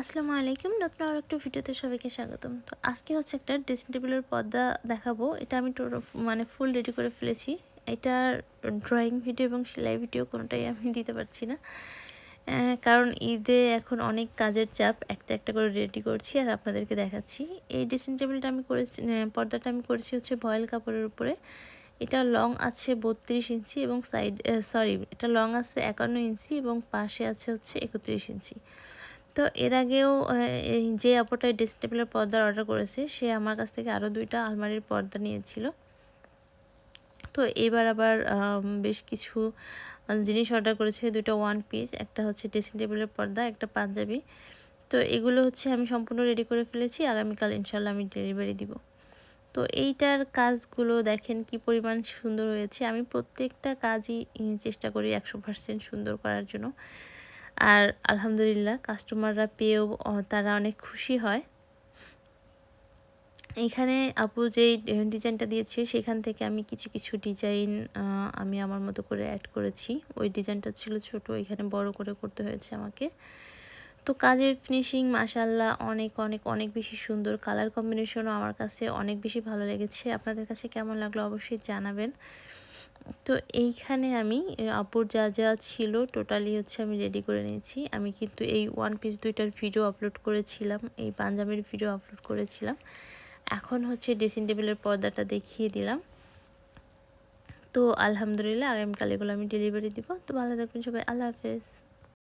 আসসালামু আলাইকুম। নতুন আর একটা ভিডিওতে সবাইকে স্বাগতম। তো আজকে হচ্ছে একটা ড্রেসিং টেবিলের পর্দা দেখাবো। এটা আমি টোটো মানে ফুল রেডি করে ফেলেছি। এটা ড্রয়িং ভিডিও এবং সেলাই ভিডিও কোনোটাই আমি দিতে পারছি না। কারণ ঈদে এখন অনেক কাজের চাপ। একটা একটা করে রেডি করছি আর আপনাদেরকে দেখাচ্ছি। এই ড্রেসিং টেবিলটা আমি করেছি পর্দাটা আমি করেছি হচ্ছে ভয়েল কাপড়ের উপরে। এটা লং আছে বত্রিশ ইঞ্চি এবং সাইড সরি এটা লং আছে একান্ন ইঞ্চি এবং পাশে আছে হচ্ছে একত্রিশ ইঞ্চি। তো এর আগেও যে আপুটা ড্রেসিং টেবিলের পর্দার অর্ডার করেছে, সে আমার কাছ থেকে আরও দুইটা আলমারির পর্দা নিয়েছিল। তো এবার আবার বেশ কিছু জিনিস অর্ডার করেছে দুটো ওয়ান পিস একটা হচ্ছে ড্রেসিং টেবিলের পর্দা, একটা পাঞ্জাবি। তো এগুলো হচ্ছে আমি সম্পূর্ণ রেডি করে ফেলেছি, আগামীকাল ইনশাল্লাহ আমি ডেলিভারি দিব। তো এইটার কাজগুলো দেখেন কি পরিমাণ সুন্দর হয়েছে। আমি প্রত্যেকটা কাজই চেষ্টা করি একশো পার্সেন্ট সুন্দর করার জন্য। আর আলহামদুলিল্লাহ কাস্টমাররা পেয়েও তারা অনেক খুশি হয়। এখানে আপু যেই ডিজাইনটা দিয়েছে, সেখান থেকে আমি কিছু কিছু ডিজাইন আমি আমার মতো করে অ্যাড করেছি। ওই ডিজাইনটা ছিল ছোট, এখানে বড় করে করতে হয়েছে আমাকে। তো কাজের ফিনিশিং মাশাল্লাহ অনেক অনেক অনেক বেশি সুন্দর। কালার কম্বিনেশনও আমার কাছে অনেক বেশি ভালো লেগেছে। আপনাদের কাছে কেমন লাগল অবশ্যই জানাবেন। তো এইখানে আমি আপুর যা যা ছিল টোটালি হচ্ছে আমি রেডি করে নিয়েছি। আমি কিন্তু এই ওয়ান পিস দুইটার ভিডিও আপলোড করেছিলাম, এই পাঞ্জাবির ভিডিও আপলোড করেছিলাম। এখন হচ্ছে ড্রেসিং টেবিলের পর্দাটা দেখিয়ে দিলাম। তো আলহামদুলিল্লাহ, আগামীকাল এগুলো আমি ডেলিভারি দিব। তো ভালো থাকবেন সবাই, আল্লাহ হাফেজ।